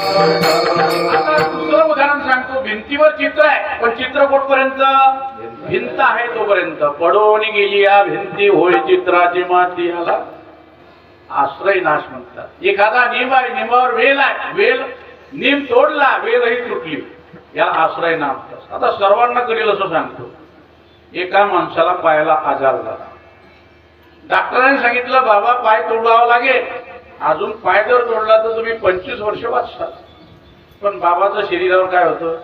दुसरं उदाहरण सांगतो. भिंतीवर चित्र आहे पण चित्र कुठपर्यंत? भिंत आहे तोपर्यंत. पडून गेली या भिंती होय चित्राची माती. याला आश्रय नाश म्हणतात. एखादा निम आहे निमावर वेल आहे. वेल निम तोडला वेलही तुटली. या आश्रय नाश आता सर्वांना करेल असं सांगतो? एका माणसाला पायाला आजार झाला. डॉक्टरांनी सांगितलं बाबा पाय तोडावा लागेल. अजून पाय जर तोडला तर तुम्ही पंचवीस वर्ष वाचता पण बाबाचं शरीरावर काय होतं?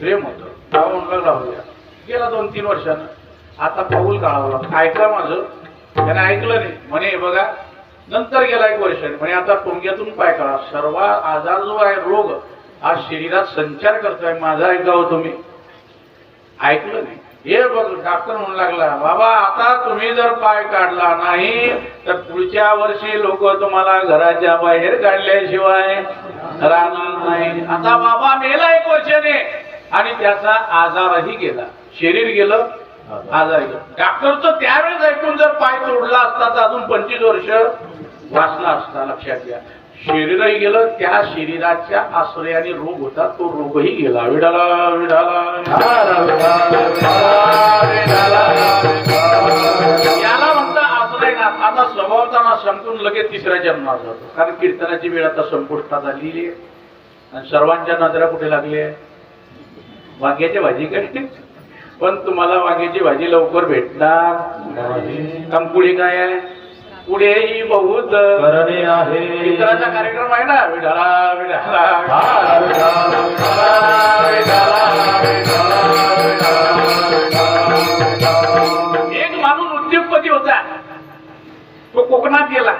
प्रेम होतं. बाबा म्हणलं राहूया. गेला दोन तीन वर्षानं. आता पाऊल काढावं लागतं. ऐका माझं. त्याने ऐकलं नाही. म्हणे बघा नंतर गेला एक वर्षाने म्हणे आता टोंग्यातून पाय काढा. सर्व आजार जो आहे रोग हा शरीरात संचार करतोय. माझा ऐकावं हो तुम्ही. ऐकलं नाही. हे बघ डॉक्टर म्हणू लागला बाबा आता तुम्ही जर पाय काढला नाही तर पुढच्या वर्षी लोक तुम्हाला घराच्या बाहेर काढल्याशिवाय राहणार नाही. आता बाबा मेला एक वर्षाने आणि त्याचा आजारही गेला. शरीर गेलं आजार गेला. डॉक्टरचं त्यावेळेस ऐकून जर पाय तोडला असता तर अजून पंचवीस वर्ष वाचला असता लक्षात घ्या. शरीरही गेलं त्या शरीराच्या आश्रयाने रोग होता तो रोगही गेला. विडाला विडाला याला म्हणता आश्रय ना आता स्वभावताना संपून लगेच तिसऱ्या जन्मात जातो कारण कीर्तनाची वेळ आता संपुष्टात आलेली आहे. आणि सर्वांच्या नजरा कुठे लागली? आहे भाजी भाजीकडे. पण तुम्हाला वांग्याची भाजी लवकर भेटणार कारण पुढे काय आहे? पुढेही बहुत करणे आहे. कीर्तनाचा कार्यक्रम आहे ना. विढाला विढाला एक माणूस उद्योगपती होता. तो कोकणात गेला.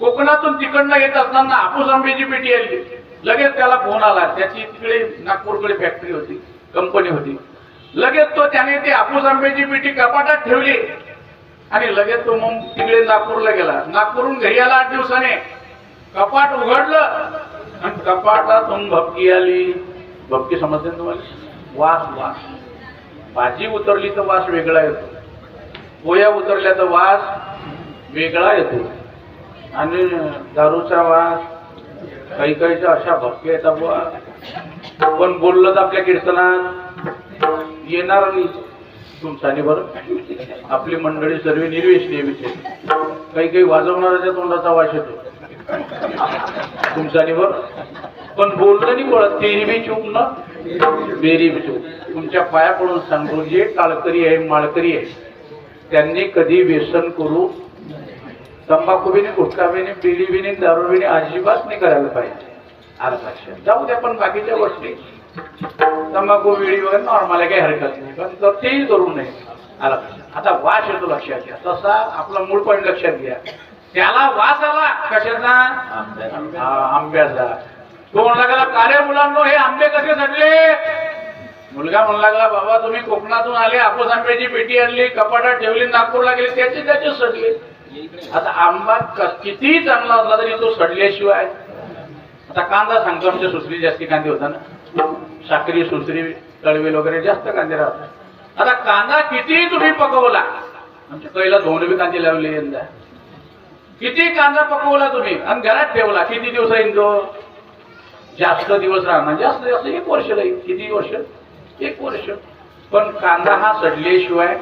कोकणातून तिकडनं येत असताना हापूस आंब्याची पेटी आली. लगेच त्याला फोन आला. त्याची तिकडे नागपूरकडे फॅक्टरी होती कंपनी होती. लगेच तो त्याने ती हापूस आंब्याची पेटी कपाटात ठेवली. आणि लगेच तो मग तिकडे नागपूरला गेला. नागपूरून घरी आला आठ दिवसाने. कपाट उघडलं. आणि कपाटातून भपकी आली. भपकी समजते ना तुम्हाला? वास वास. भाजी उतरली तर वास वेगळा येतो. पोया उतरल्या तर वास वेगळा येतो. आणि दारूचा वास काही काहीच्या अशा भपक्या येतात बुवा पण बोललं तर आपल्या कीर्तनात? येणार नाही. तुमचा बरं आपली मंडळी सर्व निर्वेश विषय काही काही वाजवणाऱ्याच्या तोंडाचा वास येतो. तुमचा बरं पण बोललं नाही बोलत तेरी बी चूक ना? बेरी बी चूक. तुमच्या पाया पडून सांगतो जे काळकरी आहे माळकरी आहे. त्यांनी कधी व्यसन करू? तंबाखू बिने गुटखा बिने बिडी दारू अजिबात नाही करायला पाहिजे. आलं लक्षात जाऊ द्या पण बाकीच्या गोष्टी. तंबाखू वगैरे नॉर्मल आहे काही हरकत नाही. पण तर तेही करू नये आलं आता वास येतो लक्षात घ्या. तसा आपला मूळ पॉईंट लक्षात घ्या. त्याला वास आला कशाचा? आंब्याचा. तो म्हणू लागला? कार्य मुलांनो हे आंबे कसे सडले? मुलगा म्हणू लागला बाबा तुम्ही कोकणातून आले आपूस आंब्याची पेटी आणली कपाटात ठेवली नागपूरला गेले त्याचे त्याचे सडले. आता आंबा कितीही चांगला असला तरी तो सडल्याशिवाय. आता कांदा सांगतो आमच्या सुसरी जास्ती कांदे होता ना. साखरी सुसरी तळवेल वगैरे जास्त कांदे राहतात. आता कांदा कितीही तुम्ही पकवला? आमच्या कैला दोन बी कांदे लावले यंदा. किती कांदा पकवला तुम्ही? आणि घरात ठेवला. किती दिवस राहील तो? जास्त दिवस राहणार जास्त जास्त एक वर्ष राहील किती वर्ष? एक वर्ष. पण कांदा हा सडल्याशिवाय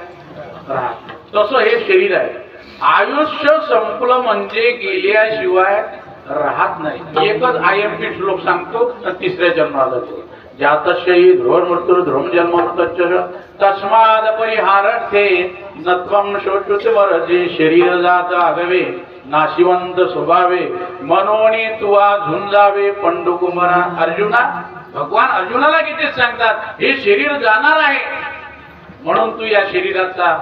राहत तसं हे शरीर आहे. आयुष्य संपलं म्हणजे गेल्याशिवाय राहत नाही. एकच आय एम पी श्लोक सांगतो तर तिसऱ्या जन्माला जातो. जातशयी ध्रुवन मृत्यू ध्रुवम जन्म तस्माद परिहारथे नत्वम शोचुत वरजे शरीर जात आगवे नाशिवंत स्वभावे मनोनी तुवा झुंजावे पंडू कुमारा अर्जुना भगवान अर्जुनाला किती सांगतात हे शरीर जाणार आहे. म्हणून तू या शरीराचा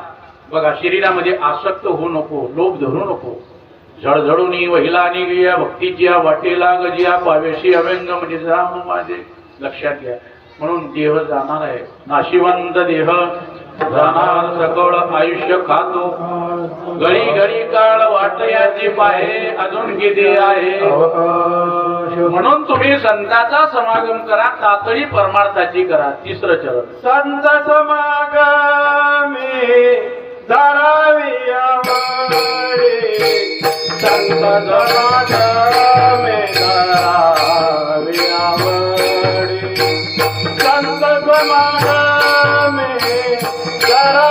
बघा शरीरामध्ये आसक्त होऊ नको लोभ धरू नको. झळझळूनी वहिला निघिया भक्तीच्या वाटेला गजिया पावेशी अव्यंग म्हणजे राम माझे. लक्षात घ्या. म्हणून देह जाणार आहे. नाशिवंत देह जाणार सकळ आयुष्य खातो. घडी घडी काळ वाट याची पाहे अजून किती आहे? म्हणून तुम्ही संतांचा समागम करा तातडी परमार्थाची करा. तिसरं चरण. संत समागमे धरावी संत समागमे cara.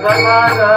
समान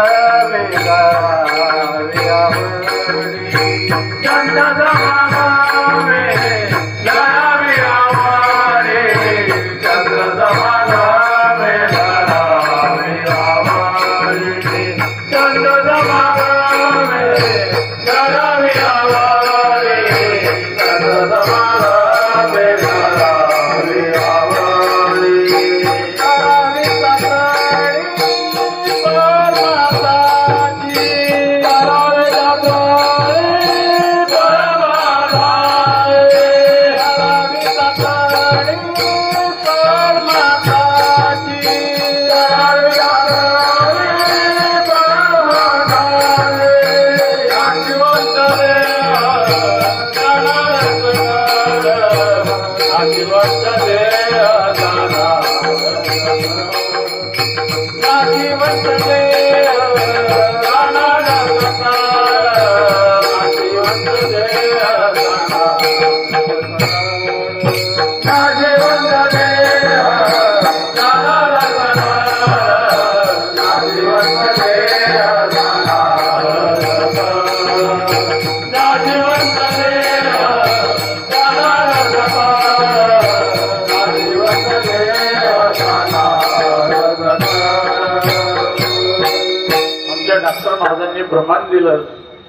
आमच्या डॉक्टर महाराजांनी प्रमाण दिलं.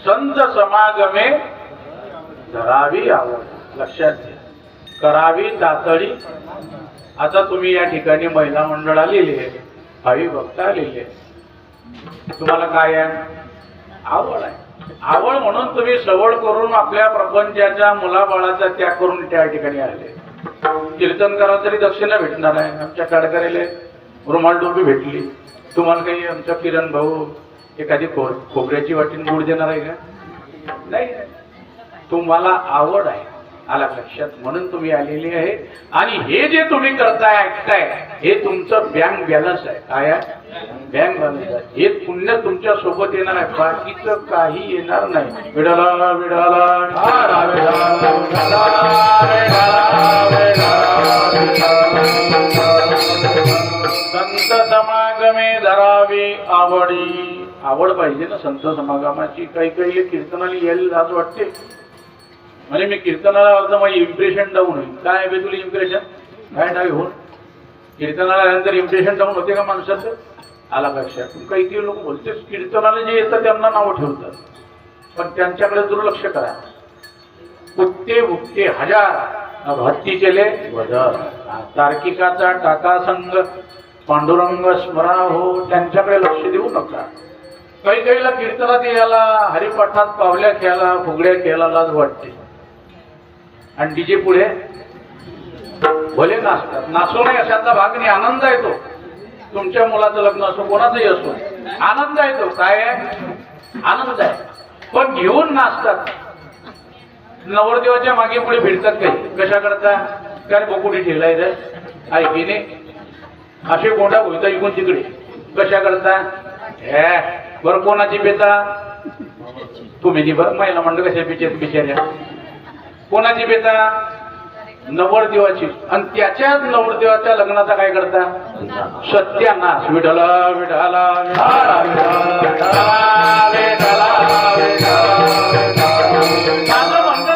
संत समागमे धरावी आवड लक्षात घ्या. करावी तातडी. आता तुम्ही या ठिकाणी महिला मंडळ आलेली आहे. भावी भक्त आलेली आहे तुम्हाला काय आहे? आवड आहे. आवड म्हणून तुम्ही सवड करून आपल्या प्रपंचाच्या मुलाबाळाचा त्याग करून त्या ठिकाणी आले. कीर्तन करा तरी दक्षिणा भेटणार आहे. आमच्या कडकरेले रुमाल डोबी भेटली. तुम्हाला काही आमचा किरण भाऊ एखादी खो खोबऱ्याची वाटीन गुड देणार आहे का? नाही. तुम्हाला आवड आहे आला लक्षात. म्हणून तुम्ही आलेली आहे. आणि हे जे तुम्ही करताय ऐकताय हे तुमचं बँक बॅलन्स आहे. काय बँक बॅलन्स आहे. हे पुण्य तुमच्यासोबत येणार आहे. बाकीचं काही येणार नाही. विडाला विडाला. संत समागमे धरावे आवडी. आवड पाहिजे ना संत समागमाची. काही काही कीर्तनाला यायला लाज वाटते. म्हणजे मी कीर्तनाला आलो माझी इम्प्रेशन डाऊन होईल. काय आहे तुला इम्प्रेशन काय नाही होऊन कीर्तनाला आल्यानंतर इम्प्रेशन डाऊन होते का माणसाचं? आला लक्षात. काही काही लोक बोलते कीर्तनाला जे येतं त्यांना नावं ठेवतात. पण त्यांच्याकडे दुर्लक्ष करा. कुत्ते बुक्ते हजार. भक्ती केले तार्किकाचा टाका संघ पांडुरंग स्मरा हो त्यांच्याकडे लक्ष देऊ नका. काही काहीला कीर्तनात यायला हरिपाठात पावल्या खेळायला फुगड्या खेळायला लाज वाटते. आणि डीजे पुढे भले नाचतात. नाचू नाही अशातला भाग नाही आनंद येतो. तुमच्या मुलाचं लग्न असो कोणाचंही असो आनंद येतो. काय आहे? आनंद आहे. पण घेऊन नाचतात. नवरदेवाच्या मागे पुढे फिरतात काही. कशा करता? काय बोकुटी ठेवलाय रे ऐकीने असे कोंडा होता इकून तिकडे. कशा करता? बरं कोणाची बेता तुम्ही ती बरं? महिला मंडळ कशा बिचार बिचाऱ्या कोणाची बेता नवरदेवाची आणि त्याच्याच नवरदेवाच्या लग्नाचा काय करता? सत्यानाश. विठला विठाला विठाला, विठाला,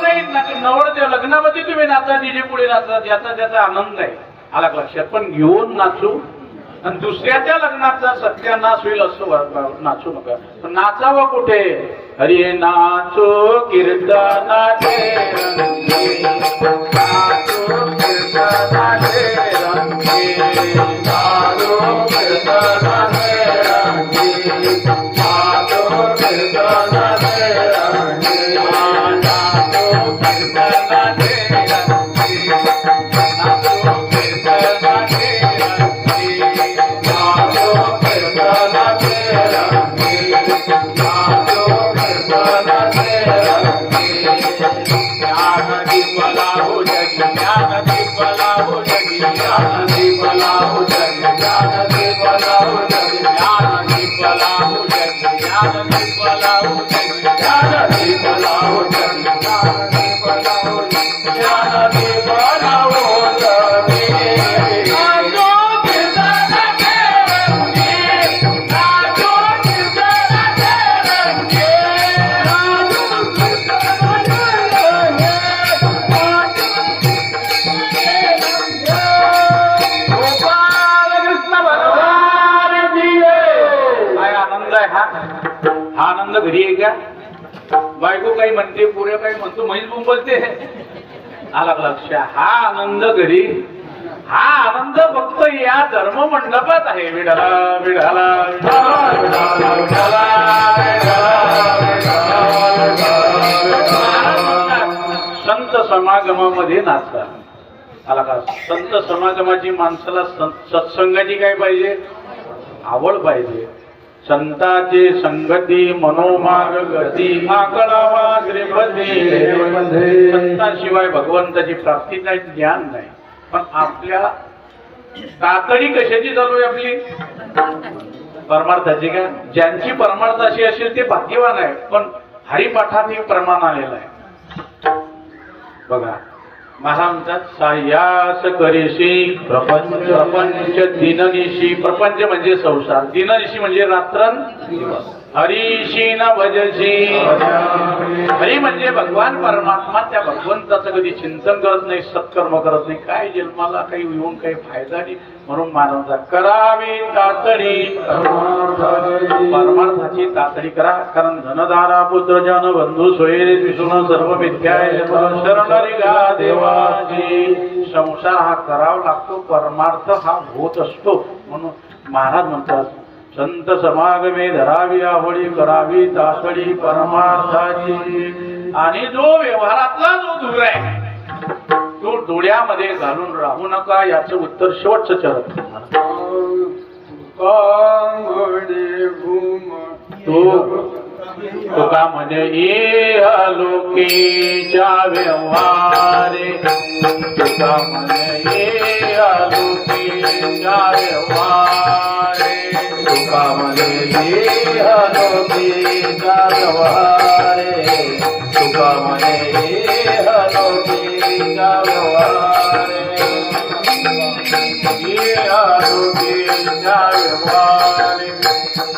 नाही ना की नवरदेव लग्नामध्ये तुम्ही नाचा डीजे पुढे नाचा ज्याचा त्याचा आनंद आहे. आला लक्षात? पण घेऊन नाचू आणि दुसऱ्याच्या लग्नाचा सत्यानाश होईल असं नाचू नका. पण नाचावं कुठे? हरी नाचो कीर्तनाचे नाचो कीर्तनाचे काही म्हणते पुऱ्या काही म्हणतो म्हैस बोलते. आला का लक्ष. हा आनंद घरी. हा आनंद फक्त या धर्म मंडपात आहे. विडाला विडाला संत समागमामध्ये नाचतात. आला का? संत समागमाची माणसाला सत्संगाची काय पाहिजे? आवड पाहिजे. संताचे संगती मनोमार्ग गती आकडावा श्रीपती संतांशिवाय भगवंताची प्राप्ती नाही ज्ञान नाही. पण आपल्या तातडी कशाची चालू आहे आपली? परमार्थाची का? ज्यांची परमार्थ अशी असेल ते भाग्यवान आहे पण हरिपाठात हे प्रमाण आलेलं आहे. बघा महाराज सायास करीशी प्रपंच प्रपंच दिननिशी. प्रपंच म्हणजे संसार दिननिशी म्हणजे रात्रन हरीशी न भजशी. हरी म्हणजे भगवान परमात्मा त्या भगवंताचं कधी चिंतन करत नाही सत्कर्म करत नाही काय जन्माला काही येऊन काही फायदा नाही. म्हणून मानवता करावी तातडी. परमार्थाची तातडी करा. कारण धनधारा पुत्र जन बंधू सोयरे विसरून सर्व मिथ्याय शरणरी गा देवाची. संसार हा करावा लागतो. परमार्थ हा होत असतो. म्हणून महाराज म्हणतात संत समागमे धरावी आवडी करावी तातडी परमार्थाची. आणि जो व्यवहारातला जो दूर आहे तो डोळ्यामध्ये घालून राहू नका याचं उत्तर शेवटचं चरण तू तुका म्हणे ये लोकीच्या व्यवहारे. तुका म्हणे ये लोकीच्या व्यवहारे. तुका म्हणे ये लोकीच्या व्यवहारे. तुका म्हणे ये लोकीच्या व्यवहारे. ये लोकीच्या व्यवहारे.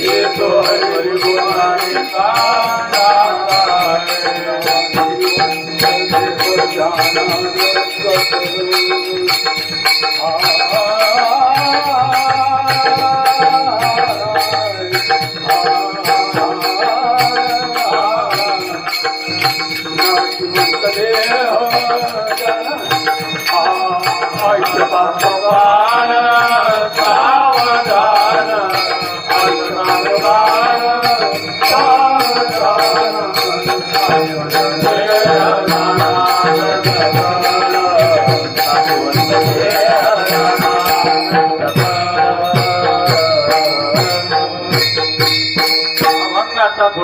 ये तो है गुरुनानी का جانو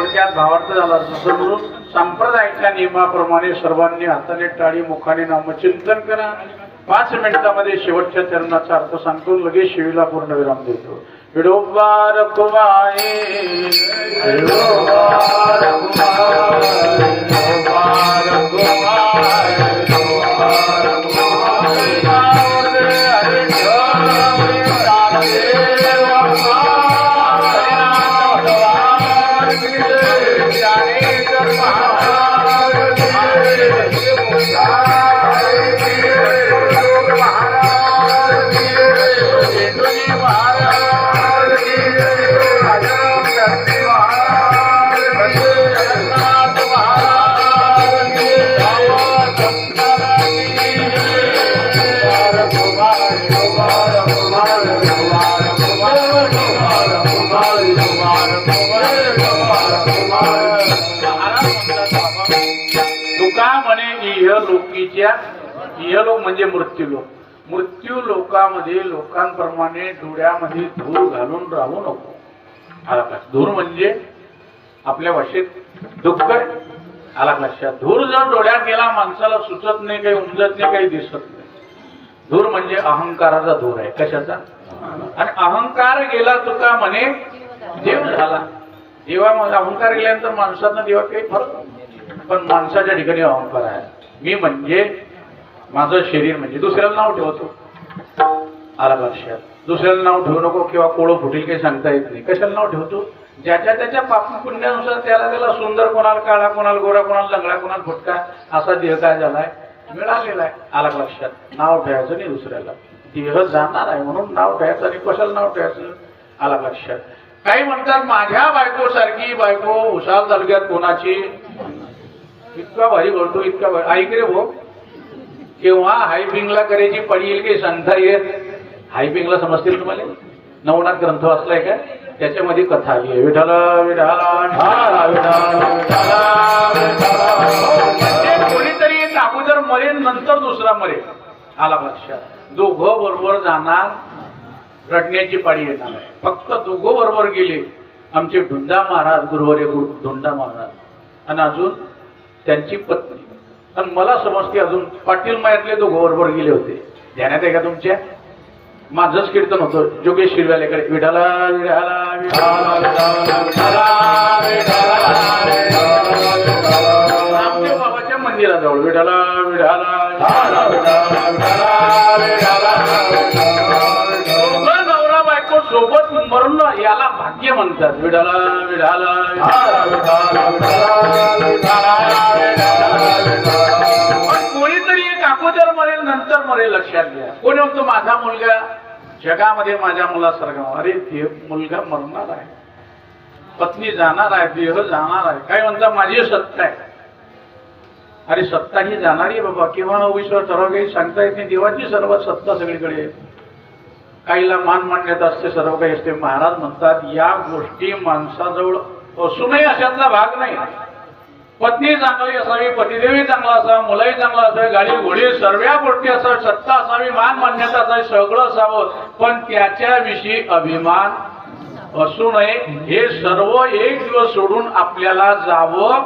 थोडक्यात भावार्थ झाला असं म्हणून संप्रदायाच्या नियमाप्रमाणे सर्वांनी हाताने टाळी मुखाने नामचिंतन करा. पाच मिनिटामध्ये शेवटच्या चरणाचा अर्थ सांगतो. लगेच शिवीला पूर्ण विराम देतो. विडोबार कुमारी. या इहलोक म्हणजे मृत्यू लोक मृत्यू लोकामध्ये लोकांप्रमाणे डोळ्यामध्ये धूर घालून राहू नको. आला का? धूर म्हणजे आपल्या भाषेत दुःख आला का? लक्षात धूर जर डोळ्यात गेला माणसाला सुचत नाही काही उमजत नाही काही दिसत नाही. धूर म्हणजे अहंकाराचा धूर आहे. कशाचा? आणि अहंकार गेला तुका म्हणे? देव झाला. देवा अहंकार गेल्यानंतर माणसांना देवात काही फरक पण माणसाच्या ठिकाणी अहंकार आहे. मी म्हणजे माझं शरीर म्हणजे दुसऱ्याला नाव ठेवतो. आला लक्षात दुसऱ्याला नाव ठेवू नको किंवा कोळं फुटेल काही सांगता येत नाही. कशाला नाव ठेवतो? ज्याच्या त्याच्या पापपुण्यानुसार त्याला त्याला सुंदर कोणाला काळा कोणाला गोरा कोणाला लंगडा कोणाला फुटका असा देह काय झालाय? मिळालेला आहे. आला लक्षात नाव ठेवायचं नाही दुसऱ्याला. देह जाणार आहे म्हणून नाव ठेवायचं आणि कशाला नाव ठेवायचं? आला लक्षात काही म्हणतात माझ्या बायकोसारखी बायको उसाल तालुक्यात कोणाची इतका भारी बोलतो इतका भारी. ऐक रे भाऊ केव्हा हायपिंगला करायची पडी येईल की सांगता येत? हायपिंगला समजतील तुम्हाला? नवनाथ ग्रंथ वाचलाय का? त्याच्यामध्ये कथा आली आहे. विठाल विठाला म्हणजे कोणीतरी एक अगोदर मरेन नंतर दुसरा मरेल आला लक्षात. दोघं बरोबर जाणार रडण्याची पाळी येणार आहे फक्त दोघं बरोबर गेले. आमचे धुंडा महाराज गुरुवारी गुरु धुंदा महाराज. आणि अजून त्यांची पत्नी आणि मला समजते अजून पाटील मायातले दोघं बरोबर गेले होते ध्यानात आहे का तुमच्या माझंच कीर्तन होतं जोगेश शिरव्यालेकडे विठाला विठाला विठाला बाबाच्या मंदिराजवळ विठाला विठाला नवरा बायको सोबत मरण याला भाग्य म्हणतात विठाला विठाला पण कोणीतरी एक अगोदर मरेल नंतर मरेल लक्षात घ्या. कोणी म्हणतो माझा मुलगा? जगामध्ये माझ्या मुलासारखा. अरे देव मुलगा मरणार आहे. पत्नी जाणार आहे देह जाणार आहे. काय म्हणता माझी सत्ता आहे. अरे सत्ता ही जाणारी आहे बाबा. किंवा विश्वास सर्व काही सांगता येत नाही. देवाची सर्व सत्ता सगळीकडे काहीला मान मान्यता असते सर्व काही असते. महाराज म्हणतात या गोष्टी माणसाजवळ असूनही अशातला भाग नाही. पत्नी चांगली असावी पतिदेवी चांगला असावा मुलंही चांगला असावी गाडी घोडी सर्व गोष्टी असावी सत्ता असावी मान मान्यता असावी सगळं असावं. पण त्याच्याविषयी अभिमान असू नये. हे सर्व एक दिवस सोडून आपल्याला जावं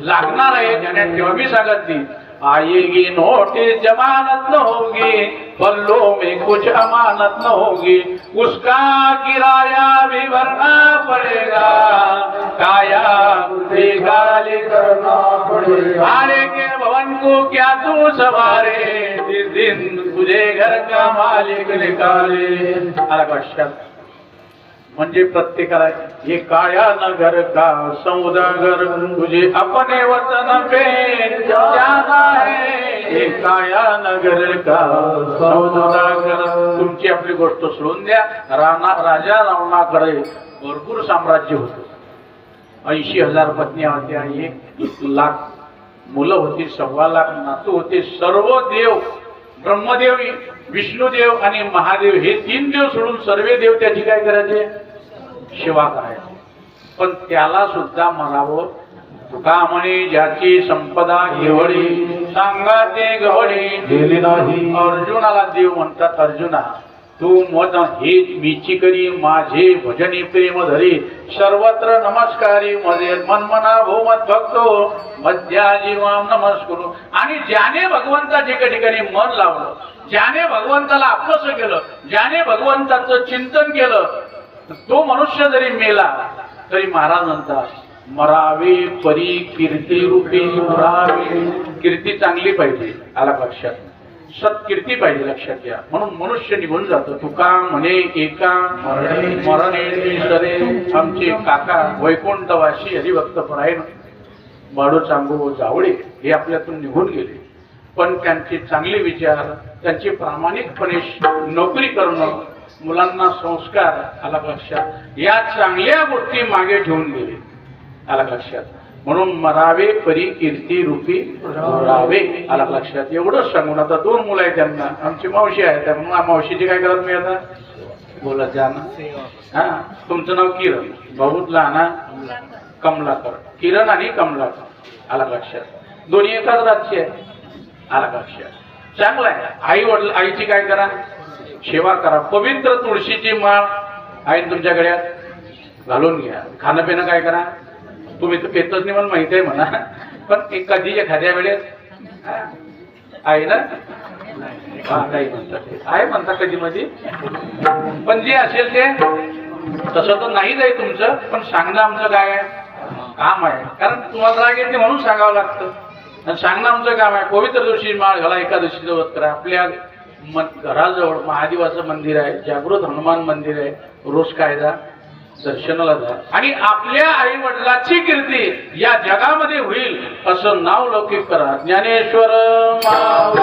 लागणार आहे. ज्याने तेव्हा मी सांगत ती आएगी नोटिस जमानत न होगी पल्लों में कुछ अमानत न होगी। उसका किराया भी भरना पड़ेगा काया तुझे गाली करना पड़ेगा। भाड़े के भवन को क्या तू सवारे? जिस दिन तुझे घर का मालिक निकाले। आला का शब्द म्हणजे प्रत्येकाला हे काया नगर का सौदागर तुझे अपने वतन पे जाना है. हे काया नगर का सौदागर तुमची आपली गोष्ट सोडून द्या. राणा राजा रावणाकडे भरपूर साम्राज्य होतं. ऐंशी हजार पत्नी होत्या एक लाख मुलं होती सव्वा लाख नातू होते. सर्व देव ब्रह्मदेव विष्णुदेव आणि महादेव हे तीन देव सोडून सर्व देव त्याची काय करायचे? सेवा करायचे. पण त्याला सुद्धा म्हणावं तुका म्हणे ज्याची संपदा घेवडी सांगा ते नाही. अर्जुनाला देव म्हणतात अर्जुना. तू मन हे मीची करी माझे भजनी प्रेम धरी. सर्वत्र नमस्कारी मध्ये मनमना भोमत भक्तो मध्या जीवाम नमस्कुरू. आणि ज्याने भगवंताच्या एका ठिकाणी मन लावलं ज्याने भगवंताला आपलंस केलं ज्याने भगवंताचं चिंतन केलं तो मनुष्य जरी मेला तरी महाराज म्हणतात मरावे परी कीर्ती रूपी मरावे. कीर्ती चांगली पाहिजे आला पक्षात. सत्कीर्ती पाहिजे लक्षात घ्या. म्हणून मनुष्य निघून जातो. तुका म्हणे एका मरणे सरे आमचे काका वैकुंठवासी हरिभक्त परायण बाडू चांगू जावळे हे आपल्यातून निघून गेले. पण त्यांचे चांगले विचार त्यांची प्रामाणिकपणे नोकरी करणं मुलांना संस्कार आला लक्षात. या चांगल्या गोष्टी मागे ठेवून गेले. आला लक्षात. म्हणून मरावे परी कीर्ती रूपी रावे. आला लक्षात. एवढंच सांगून आता दोन मुलं आहेत त्यांना. आमची मावशी आहे. त्या म्हणून मावशीची काय करत मी आता? बोला जा ना हा. तुमचं नाव किरण. बहुत लहाना कमलाकर. किरण आणि कमलाकर. आला लक्षात. दोन्ही एकाच राज्य आहे आला लक्षात. चांगलं आहे. आई वडील आईची काय करा? सेवा करा. पवित्र तुळशीची माळ. आहे तुमच्याकडे घालून घ्या. खाणं पिणं काय करा? तुम्ही तर पेतच नाही मला माहिती आहे म्हणा पण एक कधी एखाद्या वेळेस आहे ना? नाही म्हणतात आहे म्हणता कधी मध्ये पण जे असेल ते तसं तर नाहीच आहे तुमचं पण सांगणं आमचं काय आहे? काम आहे. कारण तुम्हाला राग येते म्हणून सांगावं लागतं. आणि सांगणं आमचं काम आहे. पवित्र दिवशी माळ घाला एकादशीचं व्रत करा आपल्या मन- घराजवळ महादेवाचं मंदिर आहे. जागृत हनुमान मंदिर आहे. रोज कायदा. दर्शनाला जा आणि आपल्या आई वडिलाची कीर्ती या जगामध्ये होईल असं नाव लौकिक करा ज्ञानेश्वर माऊली,